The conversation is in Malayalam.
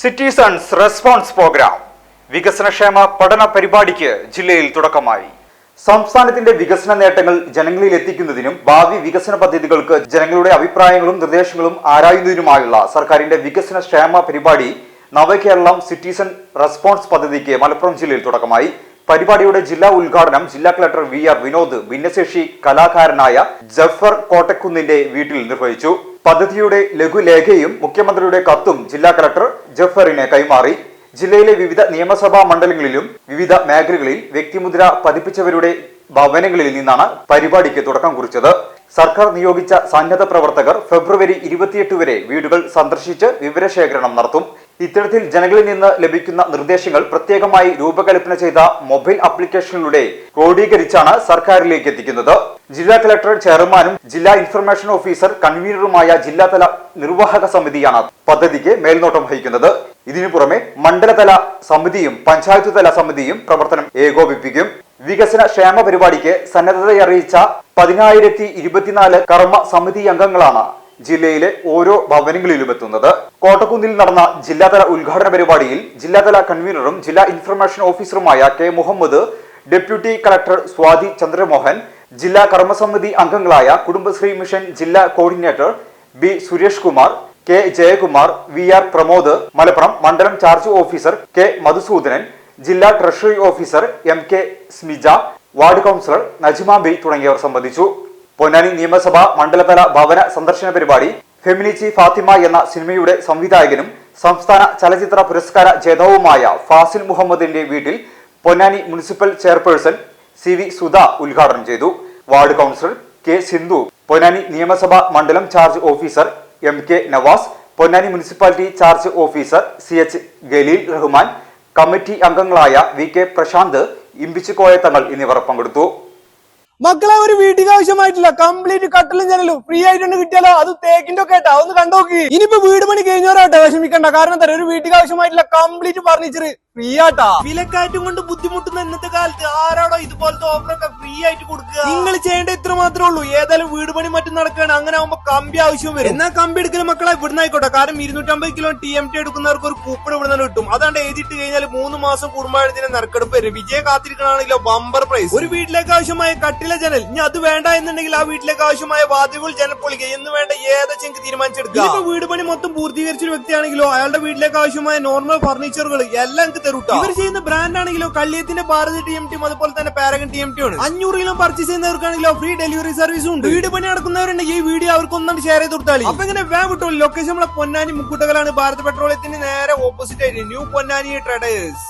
Citizens response programme. വികസനക്ഷേമ പഠന പരിപാടിക്ക് ജില്ലയിൽ തുടക്കമായി. സംസ്ഥാനത്തിന്റെ വികസന നേട്ടങ്ങൾ ജനങ്ങളിൽ എത്തിക്കുന്നതിനും ഭാവി വികസന പദ്ധതികൾക്ക് ജനങ്ങളുടെ അഭിപ്രായങ്ങളും നിർദ്ദേശങ്ങളും ആരായുന്നതിനുമായുള്ള സർക്കാരിന്റെ വികസന ക്ഷേമ പരിപാടി നവകേരളം സിറ്റിസൺ റെസ്പോൺസ് പദ്ധതിക്ക് മലപ്പുറം ജില്ലയിൽ തുടക്കമായി. പരിപാടിയുടെ ജില്ലാ ഉദ്ഘാടനം ജില്ലാ കളക്ടർ വി ആർ വിനോദ് ഭിന്നശേഷി കലാകാരനായ ജഫർ കോട്ടക്കുന്നിന്റെ വീട്ടിൽ നിർവഹിച്ചു. പദ്ധതിയുടെ ലഘുലേഖയും മുഖ്യമന്ത്രിയുടെ കത്തും ജില്ലാ കളക്ടർ ജഫറിന് കൈമാറി. ജില്ലയിലെ വിവിധ നിയമസഭാ മണ്ഡലങ്ങളിലും വിവിധ മേഖലകളിൽ വ്യക്തിമുദ്ര പതിപ്പിച്ചവരുടെ ഭവനങ്ങളിൽ നിന്നാണ് പരിപാടിക്ക് തുടക്കം കുറിച്ചത്. സർക്കാർ നിയോഗിച്ച സന്നദ്ധ പ്രവർത്തകർ ഫെബ്രുവരി ഇരുപത്തിയെട്ട് വരെ വീടുകൾ സന്ദർശിച്ച് വിവരശേഖരണം നടത്തും. ഇത്തരത്തിൽ ജനങ്ങളിൽ നിന്ന് ലഭിക്കുന്ന നിർദ്ദേശങ്ങൾ പ്രത്യേകമായി രൂപകൽപ്പന ചെയ്ത മൊബൈൽ ആപ്ലിക്കേഷനിലൂടെ ക്രോഡീകരിച്ചാണ് സർക്കാരിലേക്ക് എത്തിക്കുന്നത്. ജില്ലാ കളക്ടർ ചെയർമാനും ജില്ലാ ഇൻഫർമേഷൻ ഓഫീസർ കൺവീനറുമായ ജില്ലാതല നിർവാഹക സമിതിയാണ് പദ്ധതിക്ക് മേൽനോട്ടം വഹിക്കുന്നത്. ഇതിനു പുറമെ മണ്ഡലതല സമിതിയും പഞ്ചായത്ത് തല സമിതിയും പ്രവർത്തനം ഏകോപിപ്പിക്കും. വികസന ക്ഷേമ പരിപാടിക്ക് സന്നദ്ധതയറിയിച്ച പതിനായിരത്തി ഇരുപത്തിനാല് കർമ്മ സമിതി അംഗങ്ങളാണ് ജില്ലയിലെ ഓരോ ഭവനങ്ങളിലും എത്തുന്നത്. കോട്ടക്കുന്നിൽ നടന്ന ജില്ലാതല ഉദ്ഘാടന പരിപാടിയിൽ ജില്ലാതല കൺവീനറും ജില്ലാ information ഓഫീസറുമായ K Muhammad deputy collector Swathi Chandramohan ജില്ലാ കർമ്മസമിതി അംഗങ്ങളായ കുടുംബശ്രീ മിഷൻ ജില്ലാ coordinator B Suresh Kumar K Jayakumar V R Pramod Malappuram മണ്ഡലം ചാർജ് ഓഫീസർ കെ മധുസൂദനൻ ജില്ലാ treasury officer M K Smija ward councillor Najima B തുടങ്ങിയവർ സംബന്ധിച്ചു. പൊന്നാനി നിയമസഭ മണ്ഡലതല ഭവന സന്ദർശന പരിപാടി ഫെമിനിച്ചി ഫാത്തിമ എന്ന സിനിമയുടെ സംവിധായകനും സംസ്ഥാന ചലച്ചിത്ര പുരസ്കാര ജേതാവുമായ ഫാസിൽ മുഹമ്മദിന്റെ വീട്ടിൽ Ponnani municipal chairperson C V Sudha ഉദ്ഘാടനം ചെയ്തു. Ward councillor K Sindhu Ponnani നിയമസഭാ മണ്ഡലം charge officer M K Navas Ponnani municipality charge officer C H Galeel Rahman committee അംഗങ്ങളായ വി കെ പ്രശാന്ത് ഇമ്പിച്ചുകോയ തങ്ങൾ എന്നിവർ പങ്കെടുത്തു. മക്കളെ ഒരു വീട്ടിക്ക് ആവശ്യമായിട്ടില്ല. കംപ്ലീറ്റ് കട്ടിലും ജനലും ഫ്രീ ആയിട്ടുണ്ട് കിട്ടിയാലോ? അത് തേക്കിന്റെ ഒക്കെ ആയിട്ടാ. ഒന്ന് കണ്ടോക്കി ഇനിയിപ്പോ വീട് പണി കഴിഞ്ഞവരാട്ടെ വിഷമിക്കണ്ട. കാരണം എന്താ ഒരു വീട്ടിക്ക് ആവശ്യമായിട്ടില്ല. കംപ്ലീറ്റ് ഫർണിച്ചർ ഫ്രീ ആട്ടാ. വിലക്കാറ്റും കൊണ്ട് ബുദ്ധിമുട്ടുന്ന ഇന്നത്തെ കാലത്ത് ആരാടോ ഇതുപോലത്തെ ഓഫറൊക്കെ ഫ്രീ ആയിട്ട് കൊടുക്കുക? നിങ്ങൾ ചെയ്യേണ്ട ഇത്ര മാത്രമേ ഉള്ളൂ. ഏതായാലും വീട് പണി മറ്റും നടക്കുകയാണ്. അങ്ങനെ ആവുമ്പോ കമ്പി ആവശ്യം വരും. എന്നാ കമ്പി എടുക്കുന്ന മക്കളെ? ഇവിടുന്ന് ആയിക്കോട്ടെ. കാരണം ഇരുന്നൂറ്റമ്പത് കിലോ ടി എം ടി എടുക്കുന്നവർക്ക് ഒരു കൂപ്പൺ ഇവിടുന്ന് കിട്ടും. അതാണ്ട് എഴുതിയിട്ട് കഴിഞ്ഞാൽ മൂന്ന് മാസം കൂടുമ്പോഴത്തിന് നറുക്കെടുപ്പ് വരും വിജയ കാത്തിരിക്കണാണെങ്കിലോ ബമ്പർ പ്രൈസ് ഒരു വീട്ടിലേക്ക് ആവശ്യമായ കട്ടില ജനൽ. ഇനി അത് വേണ്ട എന്നുണ്ടെങ്കിൽ ആ വീട്ടിലേക്ക് ആവശ്യമായ വാതിലുകൾ ജനപ്പൊളിക എന്ന് വേണ്ട ഏതെങ്കിലും തീരുമാനിച്ചെടുക്കുക? ഇപ്പൊ വീട് പണി മൊത്തം പൂർത്തീകരിച്ച ഒരു വ്യക്തിയാണെങ്കിലോ അയാളുടെ വീട്ടിലേക്ക് ആവശ്യമായ നോർമൽ ഫർണിച്ചറുകൾ എല്ലാം എനിക്ക് തരൂട്ടോ ഇവർ ചെയ്യുന്ന ബ്രാൻഡ് ആണെങ്കിലോ കള്ളിയത്തിന്റെ ഭാരത് ടി എം ടിയും അതുപോലെ തന്നെ പാരഗൺ ടി എം ടി ആണ്. അഞ്ഞൂറ് കിലോ പർച്ചേസ് ചെയ്യുന്നവർക്കാണെങ്കിലോ ഫ്രീ ഡെലിവറി സർവീസും ഉണ്ട്. വീട് പണി നടക്കുന്നവരുണ്ടെങ്കിൽ ഈ വീഡിയോ അവർക്ക് ഒന്നും ഷെയർ ചെയ്ത് കൊടുത്താൽ. അപ്പൊ ഇങ്ങനെ വേ വിട്ടോളൂ ലൊക്കേഷൻ നമ്മളെ പൊന്നാനി മുക്കുട്ടകളാണ് ഭാരത് പെട്രോളിയത്തിന്റെ നേരെ ഓപ്പോസിറ്റ് ആയിട്ട്. New Ponnani traders